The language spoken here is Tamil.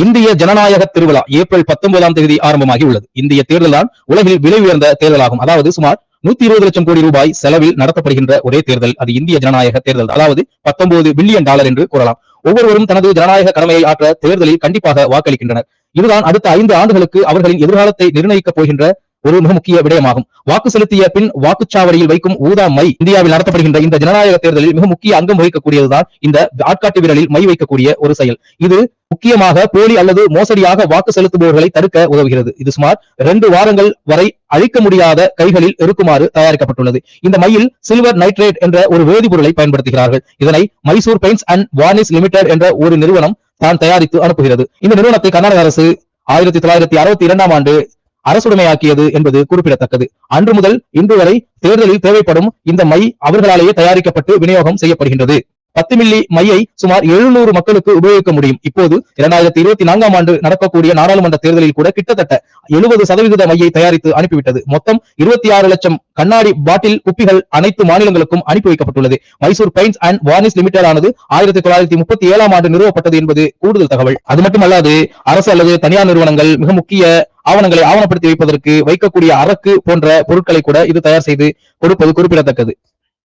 இந்திய ஜனநாயக திருவிழா ஏப்ரல் பத்தொன்பதாம் தேதி ஆரம்பமாகி உள்ளது இந்திய தேர்தல் தான் உலகில் விலை உயர்ந்த தேர்தலாகும். அதாவது சுமார் நூத்தி இருபது லட்சம் கோடி ரூபாய் செலவில் நடத்தப்படுகின்ற ஒரே தேர்தல். அது இந்திய ஜனநாயக தேர்தல். அதாவது பத்தொன்பது பில்லியன் டாலர் என்று கூறலாம். ஒவ்வொருவரும் தனது ஜனநாயக கடமையை ஆற்ற தேர்தலில் கண்டிப்பாக வாக்களிக்கின்றனர். இதுதான் அடுத்த ஐந்து ஆண்டுகளுக்கு அவர்களின் எதிர்காலத்தை நிர்ணயிக்கப் போகின்ற ஒரு மிக முக்கிய விடயமாகும். வாக்கு செலுத்திய பின் வாக்குச்சாவடியில் வைக்கும் ஊதா மை இந்தியாவில் நடத்தப்படுகின்ற இந்த ஜனநாயக தேர்தலில் மிக முக்கிய அங்கம் வகிக்கக்கூடியதுதான் இந்த ஆட்காட்டு விரலில் மை வைக்கக்கூடிய ஒரு செயல். இது முக்கியமாக போலி அல்லது மோசடியாக வாக்கு செலுத்துபவர்களை தடுக்க உதவுகிறது. இது சுமார் இரண்டு வாரங்கள் வரை அழிக்க முடியாத கைகளில் இருக்குமாறு தயாரிக்கப்பட்டுள்ளது. இந்த மையில் சில்வர் நைட்ரேட் என்ற ஒரு வேதிப்பொருளை பயன்படுத்துகிறார்கள். இதனை Mysore paints and varnish limited என்ற ஒரு நிறுவனம் தான் தயாரித்து அனுப்புகிறது. இந்த நிறுவனத்தை கர்நாடக அரசு ஆயிரத்தி தொள்ளாயிரத்தி அறுபத்தி இரண்டாம் ஆண்டு அரசுடைமையாக்கியது என்பது குறிப்பிடத்தக்கது. அன்று முதல் இன்று வரை தேர்தலில் தேவைப்படும் இந்த மை அவர்களாலேயே தயாரிக்கப்பட்டு விநியோகம் செய்யப்படுகின்றது. பத்து மில்லி மையை சுமார் எழுநூறு மக்களுக்கு உபயோகிக்க முடியும். இப்போது இரண்டாயிரத்தி இருபத்தி நான்காம் ஆண்டு நடக்கக்கூடிய நாடாளுமன்ற தேர்தலில் கூட கிட்டத்தட்ட எழுபது சதவிகித மையை தயாரித்து அனுப்பிவிட்டது. மொத்தம் இருபத்தி ஆறு லட்சம் கண்ணாடி பாட்டில் குப்பிகள் அனைத்து மாநிலங்களுக்கும் அனுப்பி வைக்கப்பட்டுள்ளது. Mysore paints and varnish limited ஆனது ஆயிரத்தி தொள்ளாயிரத்தி முப்பத்தி ஏழாம் ஆண்டு நிறுவப்பட்டது என்பது கூடுதல் தகவல். அது மட்டுமல்லாது அரசு அல்லது தனியார் நிறுவனங்கள் மிக முக்கிய ஆவணங்களை ஆவணப்படுத்தி வைப்பதற்கு வைக்கக்கூடிய அரக்கு போன்ற பொருட்களை கூட இது தயார் செய்து கொடுப்பது குறிப்பிடத்தக்கது.